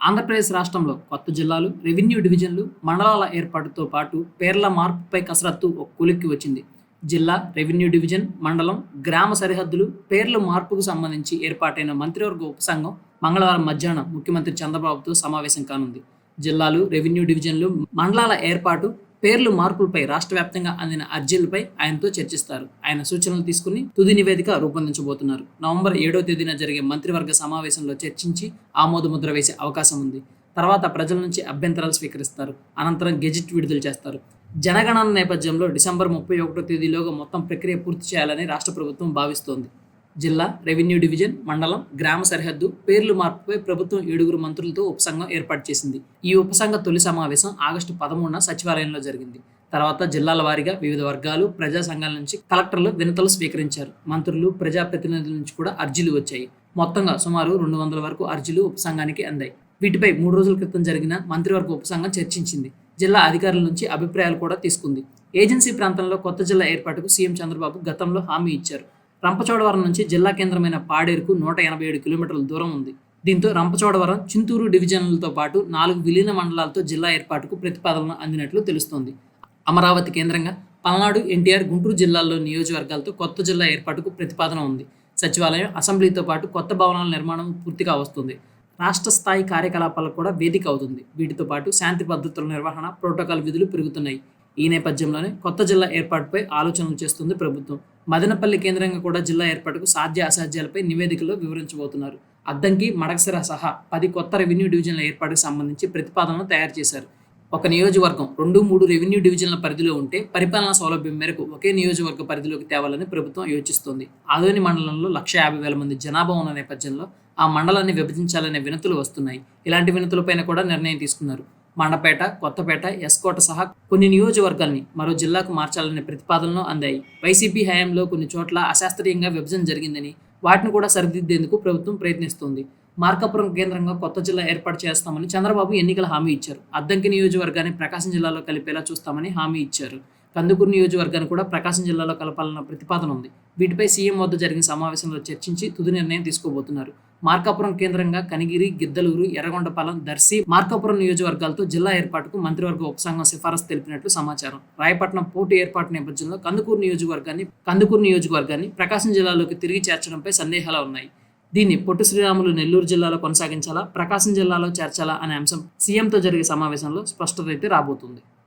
ఆంధ్రప్రదేశ్ రాష్ట్రంలో కొత్త జిల్లాలు రెవెన్యూ డివిజన్లు మండలాల ఏర్పాటుతో పాటు పేర్ల మార్పుపై కసరత్తు ఒక కొలిక్కి వచ్చింది. జిల్లా రెవెన్యూ డివిజన్ మండలం గ్రామ సరిహద్దులు పేర్ల మార్పుకు సంబంధించి ఏర్పాటైన మంత్రివర్గ ఉపసంఘం మంగళవారం మధ్యాహ్నం ముఖ్యమంత్రి చంద్రబాబుతో సమావేశం కానుంది. జిల్లాలు రెవెన్యూ డివిజన్లు మండలాల ఏర్పాటు పేర్లు మార్పులపై రాష్ట్ర వ్యాప్తంగా అందిన అర్జీలపై ఆయనతో చర్చిస్తారు. ఆయన సూచనలు తీసుకుని తుది నివేదిక రూపొందించబోతున్నారు. నవంబర్ ఏడో తేదీన జరిగే మంత్రివర్గ సమావేశంలో చర్చించి ఆమోదముద్ర వేసే అవకాశం ఉంది. తర్వాత ప్రజల నుంచి అభ్యంతరాలు స్వీకరిస్తారు. అనంతరం గెజిట్ విడుదల చేస్తారు. జనగణన నేపథ్యంలో డిసెంబర్ ముప్పై ఒకటో తేదీలోగా మొత్తం ప్రక్రియ పూర్తి చేయాలని రాష్ట్ర ప్రభుత్వం భావిస్తోంది. జిల్లా రెవెన్యూ డివిజన్ మండలం గ్రామ సరిహద్దు పేర్లు మార్పుపై ప్రభుత్వం ఏడుగురు మంత్రులతో ఉపసంఘం ఏర్పాటు చేసింది. ఈ ఉపసంఘ తొలి సమావేశం ఆగస్టు పదమూడున సచివాలయంలో జరిగింది. తర్వాత జిల్లాల వారీగా వివిధ వర్గాలు ప్రజా సంఘాల నుంచి కలెక్టర్లు వినతలు స్వీకరించారు. మంత్రులు ప్రజాప్రతినిధుల నుంచి కూడా అర్జీలు వచ్చాయి. మొత్తంగా సుమారు రెండు వందల వరకు అర్జీలు ఉపసంఘానికి అందాయి. వీటిపై మూడు రోజుల క్రితం జరిగిన మంత్రివర్గ ఉపసంఘం చర్చించింది. జిల్లా అధికారుల నుంచి అభిప్రాయాలు కూడా తీసుకుంది. ఏజెన్సీ ప్రాంతంలో కొత్త జిల్లా ఏర్పాటుకు సీఎం చంద్రబాబు గతంలో హామీ ఇచ్చారు. రంపచోడవరం నుంచి జిల్లా కేంద్రమైన పాడేరుకు నూట ఎనభై ఏడు కిలోమీటర్ల దూరం ఉంది. దీంతో రంపచోడవరం చింతూరు డివిజన్లతో పాటు నాలుగు విలీన మండలాలతో జిల్లా ఏర్పాటుకు ప్రతిపాదనలు అందినట్లు తెలుస్తోంది. అమరావతి కేంద్రంగా పల్నాడు ఎన్టీఆర్ గుంటూరు జిల్లాల్లో నియోజకవర్గాలతో కొత్త జిల్లా ఏర్పాటుకు ప్రతిపాదన ఉంది. సచివాలయం అసెంబ్లీతో పాటు కొత్త భవనాల నిర్మాణం పూర్తిగా వస్తుంది. రాష్ట్ర స్థాయి కార్యకలాపాలకు కూడా వేదిక అవుతుంది. వీటితో పాటు శాంతి భద్రతల నిర్వహణ ప్రోటోకాల్ విధులు పెరుగుతున్నాయి. ఈ నేపథ్యంలోనే కొత్త జిల్లా ఏర్పాటుపై ఆలోచనలు చేస్తుంది ప్రభుత్వం. మదనపల్లి కేంద్రంగా కూడా జిల్లా ఏర్పాటుకు సాధ్య అసాధ్యాలపై నివేదికలో వివరించబోతున్నారు. అద్దంకి మడక్సర సహా పది కొత్త రెవెన్యూ డివిజన్ల ఏర్పాటుకు సంబంధించి ప్రతిపాదనలు తయారు చేశారు. ఒక నియోజకవర్గం రెండు మూడు రెవెన్యూ డివిజన్ల పరిధిలో ఉంటే పరిపాలనా సౌలభ్యం మేరకు ఒకే నియోజకవర్గ పరిధిలోకి తేవాలని ప్రభుత్వం యోచిస్తోంది. ఆదోని మండలంలో లక్ష యాభై వేల మంది జనాభా ఉన్న నేపథ్యంలో ఆ మండలాన్ని విభజించాలనే వినతులు వస్తున్నాయి. ఇలాంటి వినతులపైన కూడా నిర్ణయం తీసుకున్నారు. మండపేట కొత్తపేట ఎస్కోట సహా కొన్ని నియోజకవర్గాల్ని మరో జిల్లాకు మార్చాలనే ప్రతిపాదనలు అందాయి. వైసీపీ హయాంలో కొన్ని చోట్ల అశాస్త్రీయంగా విభజన జరిగిందని వాటిని కూడా సరిదిద్దేందుకు ప్రభుత్వం ప్రయత్నిస్తోంది. మార్కాపురం కేంద్రంగా కొత్త జిల్లా ఏర్పాటు చేస్తామని చంద్రబాబు ఎన్నికల హామీ ఇచ్చారు. అద్దంకి నియోజకవర్గాన్ని ప్రకాశం జిల్లాలో కలిపేలా చూస్తామని హామీ ఇచ్చారు. కందుకూరు నియోజకవర్గాన్ని కూడా ప్రకాశం జిల్లాలో కలపాలన్న ప్రతిపాదన ఉంది. వీటిపై సీఎం వద్ద జరిగిన సమావేశంలో చర్చించి తుది నిర్ణయం తీసుకోబోతున్నారు. మార్కాపురం కేంద్రంగా కనిగిరి గిద్దలూరు ఎర్రగొండపాలెం దర్శి మార్కాపురం నియోజకవర్గాలతో జిల్లా ఏర్పాటుకు మంత్రివర్గ ఉపసంఘం సిఫారసు తెలిపినట్లు సమాచారం. రాయపట్నం పోటీ ఏర్పాటు నేపథ్యంలో కందుకూరు నియోజకవర్గాన్ని కందుకూరు నియోజకవర్గాన్ని ప్రకాశం జిల్లాలోకి తిరిగి చేర్చడంపై సందేహాలు ఉన్నాయి. దీన్ని పొట్టి శ్రీరాములు నెల్లూరు జిల్లాలో కొనసాగించాలా ప్రకాశం జిల్లాలో చేర్చాలా అనే అంశం సీఎంతో జరిగే సమావేశంలో స్పష్టత అయితే రాబోతుంది.